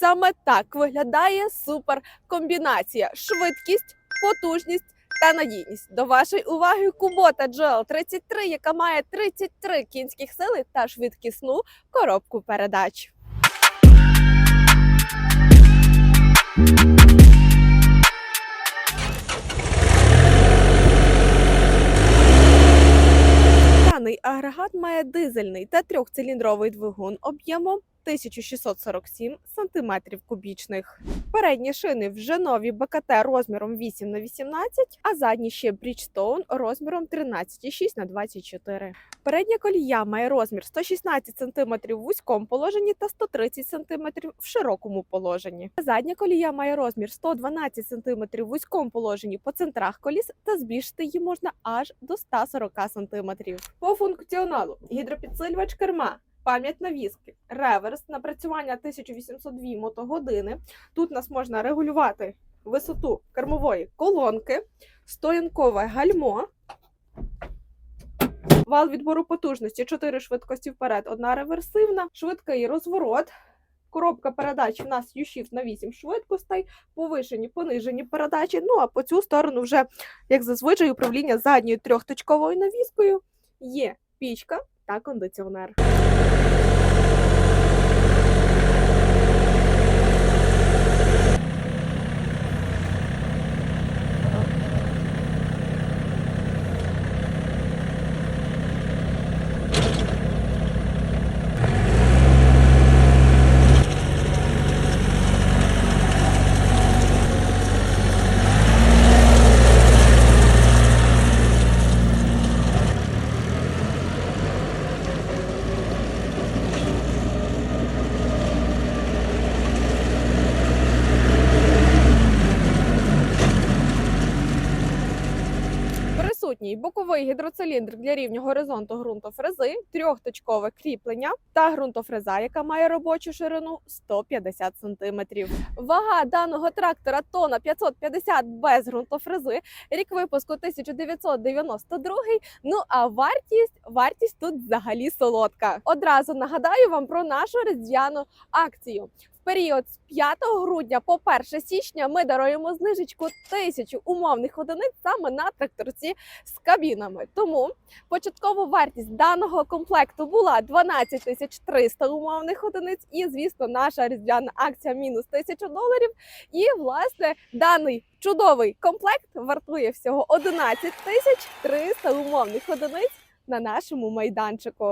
Саме так виглядає суперкомбінація: швидкість, потужність та надійність. До вашої уваги Кубота GL33, яка має 33 кінських сили та швидкісну коробку передач. Даний агрегат має дизельний та трьохциліндровий двигун об'ємом 1647 см кубічних. Передні шини вже нові БКТ розміром 8 на 18, а задні ще Bridgestone розміром 13,6 на 24. Передня колія має розмір 116 см в вузькому положенні та 130 см в широкому положенні. Задня колія має розмір 112 см в вузькому положенні по центрах коліс та збільшити її можна аж до 140 см. По функціоналу гідропідсилювач керма. Пам'ять навіски, реверс, напрацювання 1802 мотогодини. Тут нас можна регулювати висоту кермової колонки, стоянкове гальмо, вал відбору потужності, 4 швидкості вперед, одна реверсивна, швидкий розворот. Коробка передач у нас U-Shift на 8 швидкостей, повишені, понижені передачі. Ну а по цю сторону вже, як зазвичай, управління задньою трьохточковою навіскою є пічка та кондиціонер. Присутній боковий гідроциліндр для рівня горизонту ґрунтофрези, трьохточкове кріплення та ґрунтофреза, яка має робочу ширину 150 см. Вага даного трактора тона 550 без ґрунтофрези, рік випуску 1992. Ну а вартість вартість тут взагалі солодка. Одразу нагадаю вам про нашу різдвяну акцію. Період з 5 грудня по 1 січня ми даруємо знижечку тисячу умовних одиниць саме на тракторці з кабінами. Тому початкова вартість даного комплекту була 12 тисяч 300 умовних одиниць. І звісно, наша різдвяна акція мінус тисячу доларів. І власне даний чудовий комплект вартує всього 11 тисяч 300 умовних одиниць на нашому майданчику.